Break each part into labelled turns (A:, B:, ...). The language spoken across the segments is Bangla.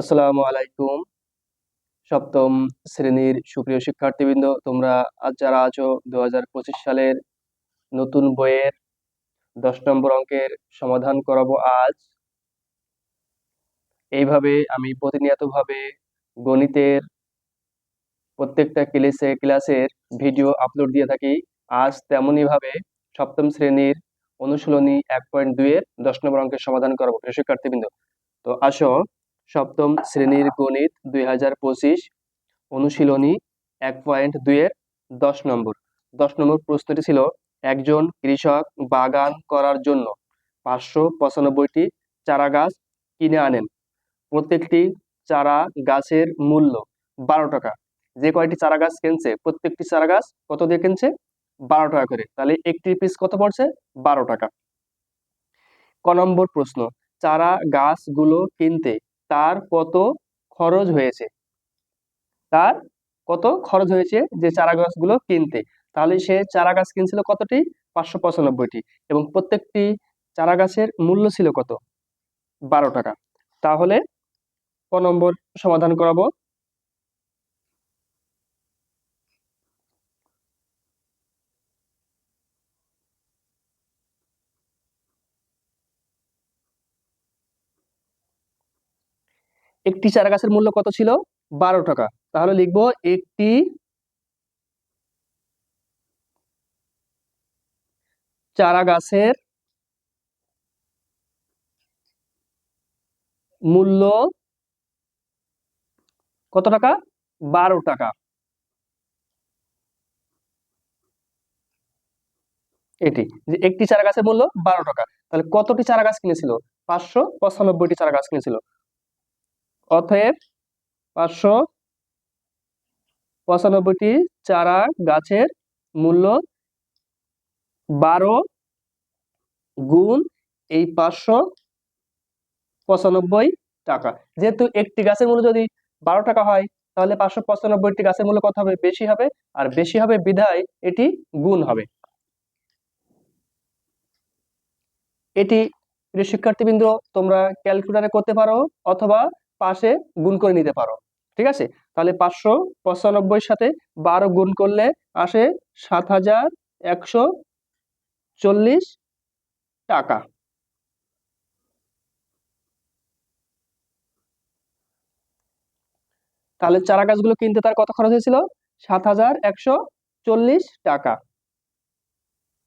A: আসসালামু আলাইকুম। সপ্তম শ্রেণির সুপ্রিয় শিক্ষার্থীবৃন্দ, তোমরা আজ যারা আছো দু হাজার পঁচিশ সালের নতুন বইয়ের দশ নম্বর অঙ্কের সমাধান করাবো আজ। এইভাবে আমি প্রতিনিয়তভাবে গণিতের প্রত্যেকটা ক্লাসে, ক্লাসের ভিডিও আপলোড দিয়ে থাকি। আজ তেমনই ভাবে সপ্তম শ্রেণির অনুশীলনী এক পয়েন্ট দুইয়ের দশ নম্বর অঙ্কের সমাধান করাবো, প্রিয় শিক্ষার্থীবৃন্দ। তো আসো সপ্তম শ্রেণির গণিত দুই হাজার পঁচিশ অনুশীলনী এক পয়েন্ট দুইয়ের দশ নম্বর। দশ নম্বর প্রশ্নটি ছিল, একজন কৃষক বাগান করার জন্য পাঁচশো পঁচানব্বইটি চারা গাছ কিনে আনেন। প্রত্যেকটি চারা গাছের মূল্য বারো টাকা। যে কয়টি চারা গাছ কিনছে, প্রত্যেকটি চারা গাছ কত দিয়ে কিনছে? বারো টাকা করে। তাহলে একটি পিস কত পড়ছে? বারো টাকা। ক নম্বর প্রশ্ন চারা গাছগুলো কিনতে তার কত খরচ হয়েছে? তার কত খরচ হয়েছে যে চারা গাছগুলো কিনতে? তাহলে সে চারা গাছ কিনছিল কতটি? পাঁচশো পঁচানব্বইটি। এবং প্রত্যেকটি চারা গাছের মূল্য ছিল কত? বারো টাকা। তাহলে ক নম্বর সমাধান করাবো? একটি চারা গাছের মূল্য কত ছিল? বারো টাকা। তাহলে লিখব একটি চারা গাছের মূল্য কত টাকা? বারো টাকা। এটি যে একটি চারা গাছের মূল্য বারো টাকা। তাহলে কতটি চারা গাছ কিনেছিল? পাঁচশো পঁচানব্বইটি চারা গাছ কিনেছিল। অতএব পাঁচশো পঁচানব্বইটি চারা গাছের মূল্য বারো গুণ এই পাঁচশো পঁচানব্বই টাকা। যেহেতু একটি গাছের মূল্য যদি বারো টাকা হয়, তাহলে পাঁচশো পঁচানব্বইটি গাছের মূল্য কত হবে? বেশি হবে। আর বেশি হবে বিধায় এটি গুণ হবে। এটি শিক্ষার্থীবৃন্দ, তোমরা ক্যালকুলেটারে করতে পারো অথবা পাশে গুণ করে নিতে পারো, ঠিক আছে? তাহলে পাঁচশো পঁচানব্বই সাথে বারো গুণ করলে আসে সাত হাজার একশো চল্লিশ টাকা। তাহলে চারা গাছগুলো কিনতে তার কত খরচ হয়েছিল? সাত হাজার একশো চল্লিশ টাকা।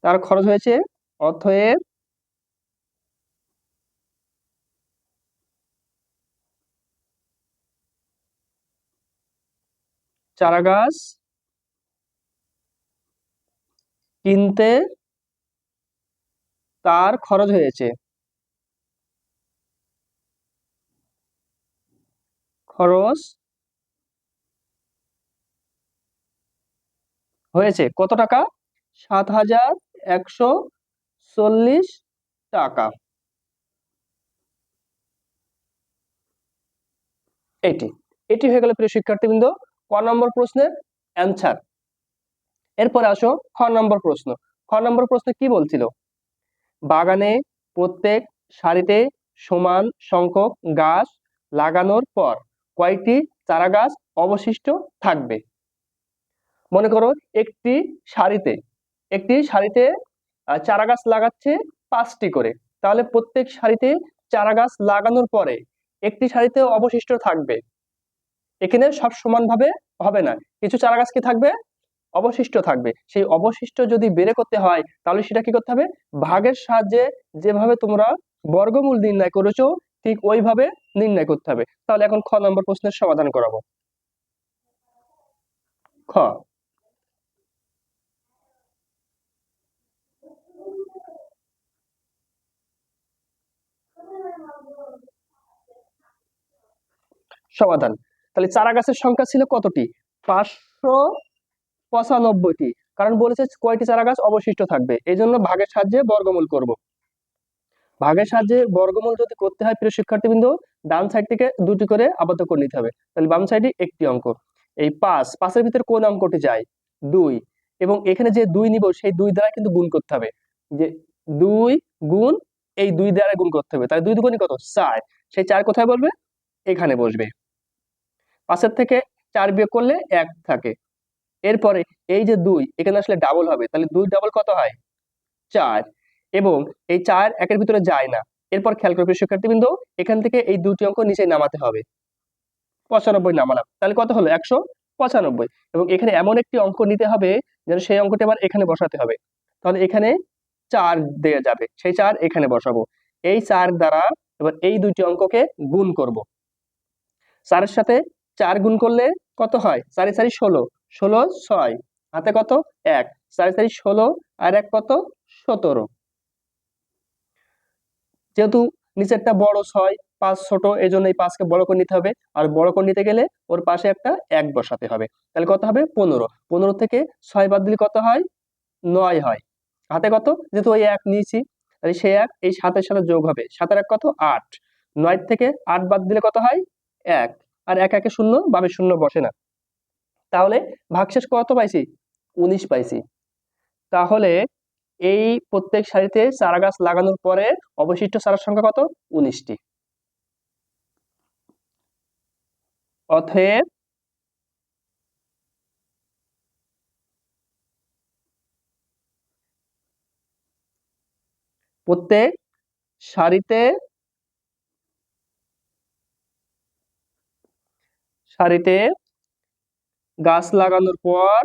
A: তার খরচ হয়েছে অথয়ের চারা গাছ কিনতে তার খরচ হয়েছে। খরচ হয়েছে কত টাকা? সাত হাজার একশো চল্লিশ টাকা। এটি এটি হয়ে গেল প্রিয় শিক্ষার্থীবৃন্দ। ক নম্বর প্রশ্নের অ্যান্সার এরপরে আসো খ নম্বর প্রশ্ন। খ নম্বর প্রশ্ন কি বলছিল? বাগানে প্রত্যেক সারিতে সমান সংখ্যক গাছ লাগানোর পর কয়টি চারা গাছ অবশিষ্ট থাকবে? মনে করো একটি সারিতে একটি সারিতে চারা গাছ লাগাচ্ছে পাঁচটি করে। তাহলে প্রত্যেক সারিতে চারা গাছ লাগানোর পরে একটি সারিতে অবশিষ্ট থাকবে। এখানে সব সমানভাবে হবে না। কিছু চারা গাছ কি থাকবে? অবশিষ্ট থাকবে। সেই অবশিষ্ট যদি বেড়ে করতে হয়, তাহলে সেটা কি করতে হবে? ভাগের সাহায্যে যেভাবে তোমরা বর্গমূল নির্ণয় করেছ, ঠিক ওইভাবে নির্ণয় করতে হবে। তাহলে এখন খ নম্বর প্রশ্নের সমাধান করাবো। খ। সমাধান। তাহলে চারা গাছের সংখ্যা ছিল কতটি? পাঁচশো পঁচানব্বইটি। কারণ বলেছে কয়টি চারা গাছ অবশিষ্ট থাকবে? এই জন্য ভাগের সাহায্যে বর্গমূল করব। ভাগের সাহায্যে বর্গমূল যদি করতে হয়, প্রিয় শিক্ষার্থীবৃন্দ, ডান সাইড থেকে দুটি করে আবদ্ধ করে নিতে হবে। তাহলে বাম সাইডে একটি অঙ্ক। এই পাঁচ, পাঁচের ভিতরে কোন অঙ্কটি যায়? দুই। এবং এখানে যে দুই নিব, সেই দুই দ্বারা কিন্তু গুণ করতে হবে। যে দুই গুণ, এই দুই দ্বারা গুণ করতে হবে। তাই দুই দুগুণই কত? চার। সেই চার কোথায় বলবে? এখানে বসবে। পাঁচের থেকে চার বিয়োগ করলে এক থাকে। এরপরে এই যে দুই, এখানে আসলে ডাবল হবে। তাহলে দুই ডাবল কত হয়? চার। এবং এই চার একের ভিতরে যায় না। এরপর খেয়াল করবে শিক্ষার্থীবৃন্দ, এখান থেকে এই দুটি অঙ্ক নিচে নামাতে হবে। পঁচানব্বই নামালাম। তাহলে কত হলো? একশো পঁচানব্বই। এবং এখানে এমন একটি অঙ্ক নিতে হবে যেন সেই অঙ্কটি আবার এখানে বসাতে হবে। তাহলে এখানে চার দেওয়া যাবে। সেই চার এখানে বসাবো। এই চার দ্বারা এবার এই দুইটি অঙ্ককে গুণ করব। চারের সাথে চার গুণ করলে কত হয়? চারি চারি, ষোলো। ষোলো, ছয়। হাতে কত? এক। চারি চারি, ষোলো। আর এক কত? সতেরো। যেহেতু নিচেরটা বড় ছয়, পাঁচ ছোট এই জন্য এই পাঁচকে বড় করে নিতে হবে। আর বড় করে নিতে গেলে ওর পাশে একটা এক বসাতে হবে। তাহলে কত হবে? পনেরো। পনেরো থেকে ছয় বাদ দিলে কত হয়? নয় হয়। হাতে কত? যেহেতু ওই এক নিয়েছি, তাহলে সেই এক, এই সাতের সাথে যোগ হবে। সাতের এক কত? আট। নয় থেকে আট বাদ দিলে কত হয়? এক। আর এক একে শূন্য বাবে শূন্য বসে না। তাহলে ভাগশেষ কত পাইছি? উনিশ পাইছি। তাহলে এই প্রত্যেক সারিতে চারা গাছ লাগানোর পরে অবশিষ্ট চারার সংখ্যা কত? উনিশটি। অতএব প্রত্যেক সারিতে সারিতে গাছ লাগানোর পর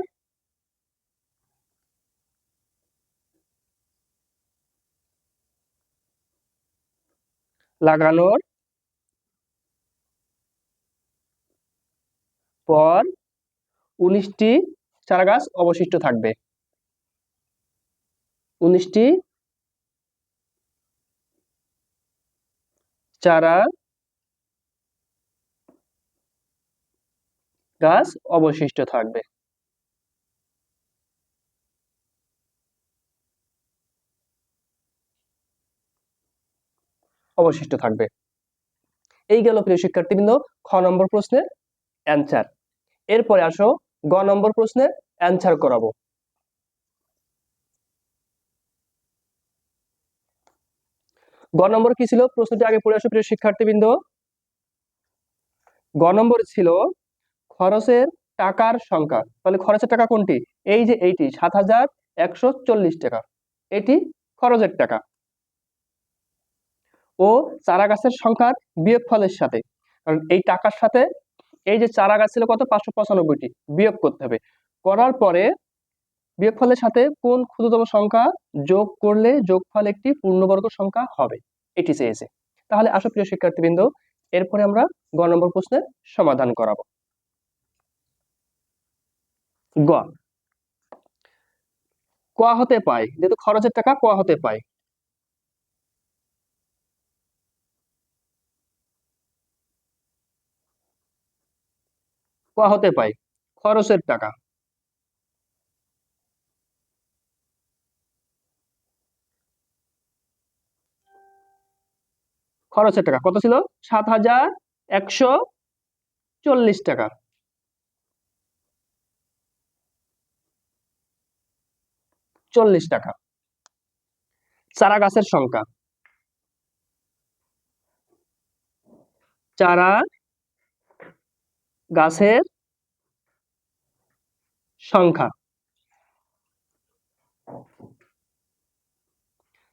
A: লাগানোর পর উনিশটি চারা গাছ অবশিষ্ট থাকবে। উনিশটি চারা গাছ অবশিষ্ট থাকবে। অবশিষ্ট থাকবে। এই গেল প্রিয় শিক্ষার্থীবৃন্দ, খ নম্বর প্রশ্নের অ্যান্সার এরপরে আসো, গ নম্বর প্রশ্নের অ্যান্সার করাবো। গ নম্বর কি ছিল? প্রশ্নটি আগে পড়ে আসো প্রিয় শিক্ষার্থীবৃন্দ। গ নম্বর ছিল খরচের টাকার সংখ্যা। তাহলে খরচের টাকা কোনটি? এই যে এইটি, সাত হাজার একশো চল্লিশ টাকা। এটি খরচের টাকা। ও চারা গাছের সংখ্যার বিয়োগ ফলের সাথে। কারণ এই টাকার সাথে এই যে চারা গাছ ছিল কত? পাঁচশো পঁচানব্বইটি। বিয়োগ করতে হবে। করার পরে বিয়োগফলের সাথে কোন ক্ষুদ্রতম সংখ্যা যোগ করলে যোগফল একটি পূর্ণবর্গ সংখ্যা হবে? এটি চেয়েছে। তাহলে আসো প্রিয় শিক্ষার্থীবৃন্দ, এরপরে আমরা গ নম্বর প্রশ্নের সমাধান করাবো। গ। ক হতে পায় যেহেতু খরচের টাকা ক হতে পায় ক হতে পায় খরচের টাকা। খরচের টাকা, কত ছিল? সাত হাজার একশো চল্লিশ টাকা। চল্লিশ টাকা। চারা গাছের সংখ্যা। চারা গাছের সংখ্যা।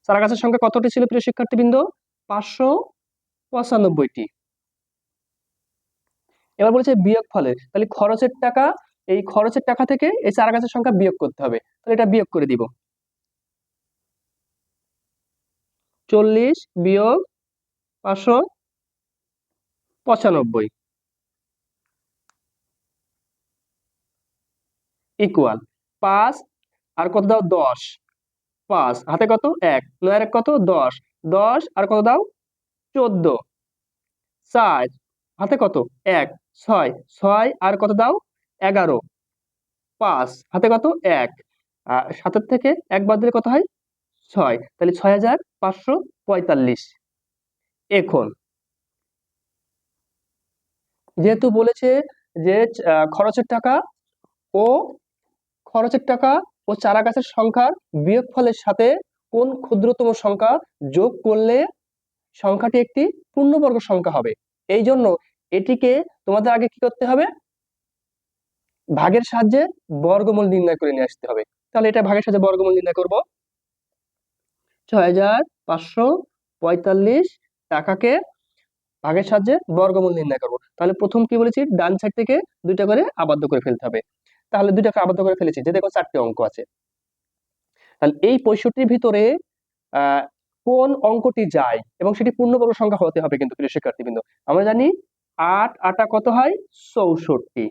A: চারা গাছের সংখ্যা কতটি ছিল প্রিয় শিক্ষার্থীবৃন্দ? পাঁচশো পঁচানব্বইটি। এবার বলেছে বিয়োগ ফলে তাহলে খরচের টাকা এই খরচের টাকা থেকে এই চারা গাছের সংখ্যা বিয়োগ করতে হবে। তাহলে এটা বিয়োগ করে দিব। চল্লিশ বিয়োগ পাঁচশো পঁচানব্বই। ইকুয়াল পাঁচ, আর কত দাও দশ। পাঁচ, হাতে কত? এক নয়ের কত? দশ। দশ, আর কত দাও? চোদ্দ। চার, হাতে কত? এক, ছয় ছয়, আর কত দাও? এগারো। পাঁচ। হাতে কত? এক। সাতের থেকে এক বাদ দিলে কত হয়? ছয়। তাহলে ছয় হাজার পাঁচশো পঁয়তাল্লিশ। এখন যেহেতু বলেছে যে খরচের টাকা ও খরচের টাকা ও চারা গাছের সংখ্যার বিয়োগফলের সাথে কোন ক্ষুদ্রতম সংখ্যা যোগ করলে সংখ্যাটি একটি পূর্ণবর্গ সংখ্যা হবে? এই জন্য এটিকে তোমাদের আগে কি করতে হবে? ভাগের সাহায্যে বর্গমূল নির্ণয় করে নিয়ে আসতে হবে। তাহলে এটা ভাগের সাহায্যে বর্গমূল নির্ণয় করব। ছয় হাজার পাঁচশো পঁয়তাল্লিশ টাকাকে ভাগের সাহায্যে বর্গমূল নির্ণয় করব। তাহলে প্রথম কি বলেছি? ডান সাইড থেকে দুইটা করে আবদ্ধ করে ফেলতে হবে। তাহলে দুইটাকে আবদ্ধ করে ফেলেছি, যে দেখো চারটি অঙ্ক আছে। তাহলে এই পঁয়ষট্টির ভিতরে কোন অঙ্কটি যায়? এবং সেটি পূর্ণবর্গ সংখ্যা হতে হবে কিন্তু প্রিয় শিক্ষার্থীবৃন্দ। আমরা জানি আট আটা কত হয়? চৌষট্টি।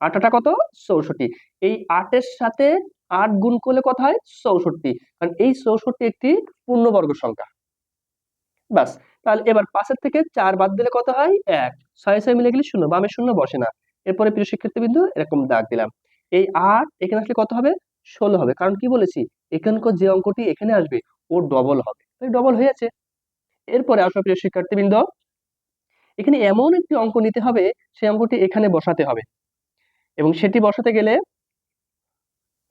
A: আট আটা কত? চৌষট্টি। এই আটের সাথে আট গুণ করলে কত হয়? চৌষট্টি। কারণ এই চৌষট্টি একটি পূর্ণবর্গ সংখ্যা। বাস তাহলে এবার পাঁচের থেকে চার বাদ দিলে কত হয়? এক। ছয় ছয় মিলে গেলে শূন্য। বামে শূন্য, বসে না। এরপরে প্রিয় শিক্ষার্থীবৃন্দ, এরকম দাগ দিলাম। এই আট এখানে আসলে কত হবে? ষোলো হবে। কারণ কি বলেছি? এখানকার যে অঙ্কটি এখানে আসবে, ও ডবল হবে। ডবল হয়েছে এরপরে আসো প্রিয় শিক্ষার্থীবৃন্দ। এখানে এমন একটি অঙ্ক নিতে হবে সেই অঙ্কটি এখানে বসাতে হবে। এবং সেটি বসাতে গেলে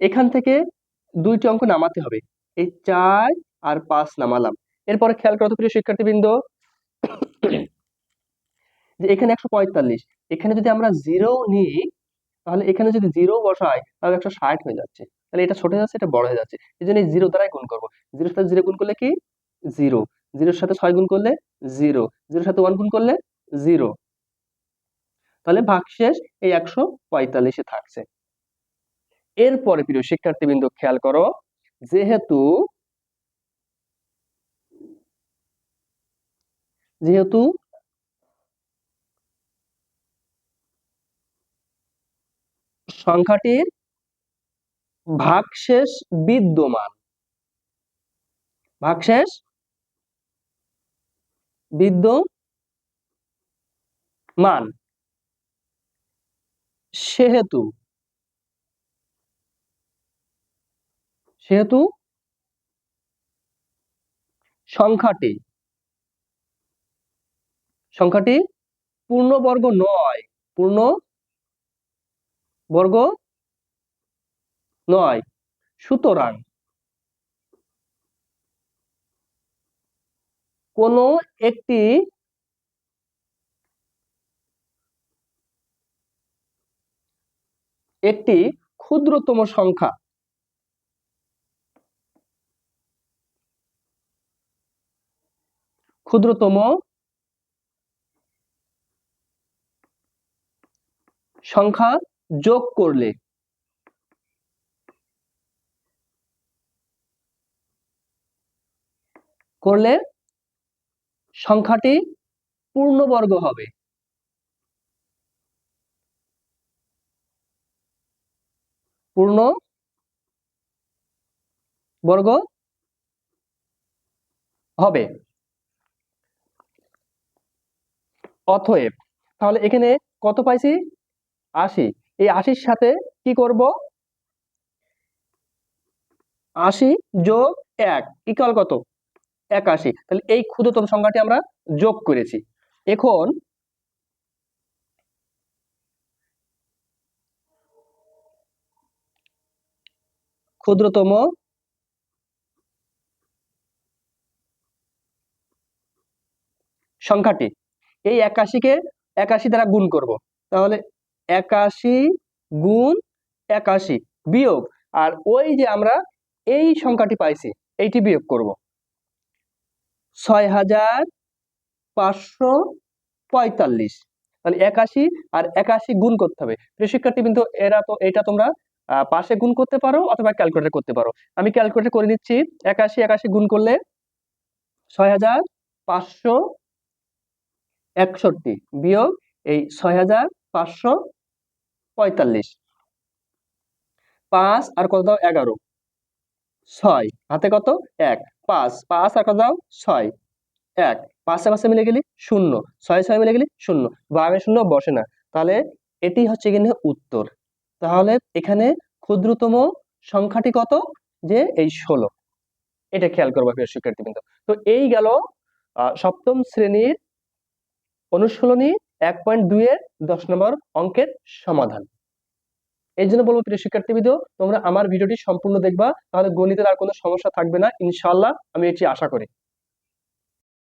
A: এখান থেকে দুইটি অঙ্ক নামাতে হবে। এই চার আর পাঁচ নামালাম। এরপরে খেয়াল করো প্রিয় শিক্ষার্থীবৃন্দ, যে এখানে একশো পঁয়তাল্লিশ, এখানে যদি আমরা জিরো নিই, তাহলে এখানে যদি জিরো বসাই, তাহলে একশো ষাট হয়ে যাচ্ছে। তাহলে এটা ছোট যাচ্ছে, এটা বড় হয়ে যাচ্ছে। এই জন্য জিরো দ্বারাই গুণ করব। জিরোর সাথে জিরো গুণ করলে কি? জিরো জিরোর সাথে ছয় গুণ করলে জিরো জিরোর সাথে ওয়ান গুণ করলে জিরো তাহলে ভাগশেষ এই একশো পঁয়তাল্লিশে থাকছে। এরপরে প্রিয় শিক্ষার্থীবৃন্দ, খেয়াল করো, যেহেতু যেহেতু সংখ্যাটির ভাগশেষ বিদ্যমান ভাগশেষ বিদ্যমান সেহেতু। সেহেতু? সংখ্যাটি। সংখ্যাটি পূর্ণবর্গ নয়। পূর্ণ বর্গ নয়। সুতরাং কোন একটি একটি ক্ষুদ্রতম সংখ্যা। ক্ষুদ্রতম সংখ্যা যোগ করলে করলে সংখ্যাটি পূর্ণবর্গ হবে। পূর্ণ বর্গ হবে। অতএব তাহলে এখানে কত পাইছি? আশি। এই আশির সাথে কি করব? আশি যোগ এক ইকাল কত? একাশি। তাহলে এই ক্ষুদ্রতম সংখ্যাটি আমরা যোগ করেছি। এখন ক্ষুদ্রতম সংখ্যাটি। এই একাশিকে একাশি দ্বারা গুণ করব। তাহলে একাশি গুণ একাশি বিয়োগ। আর ওই যে আমরা এই সংখ্যাটি পাইছি, এইটি বিয়োগ করব। ছয় হাজার পাঁচশো পঁয়তাল্লিশ। তাহলে একাশি আর একাশি গুণ করতে হবে। শিক্ষার্থী কিন্তু এরা তো, এটা তোমরা পাশে গুণ করতে পারো অথবা ক্যালকুলেটর করতে পারো। আমি ক্যালকুলেটর করে নিচ্ছি, একাশি একাশি গুণ করলে ছয় হাজার পাঁচশো একষট্টি বিয়োগ এই ছয় হাজার পাঁচশো পঁয়তাল্লিশ। পাঁচ আর কত দাও? এগারো। ছয়। হাতে কত? এক। পাঁচ। পাঁচ আর কত দাও? ছয়। এক। পাঁচে পাঁচে মিলে গেলি শূন্য। ছয় ছয় মিলে গেলি শূন্য। বামে শূন্য, বসে না। তাহলে এটি হচ্ছে কিনা উত্তর। তাহলে এখানে ক্ষুদ্রতম সংখ্যাটি কত? যে এই ষোলো। এটা খেয়াল করব প্রিয় শিক্ষার্থীবৃন্দ। তো এই গেল সপ্তম শ্রেণির অনুশীলনী এক পয়েন্ট দুই এর দশ নম্বর অঙ্কের সমাধান। এই জন্য বলব প্রিয় শিক্ষার্থীবৃন্দ, তোমরা আমার ভিডিওটি সম্পূর্ণ দেখবা, তাহলে গণিতের আর কোনো সমস্যা থাকবে না। ইনশাল্লাহ আমি এটি আশা করি।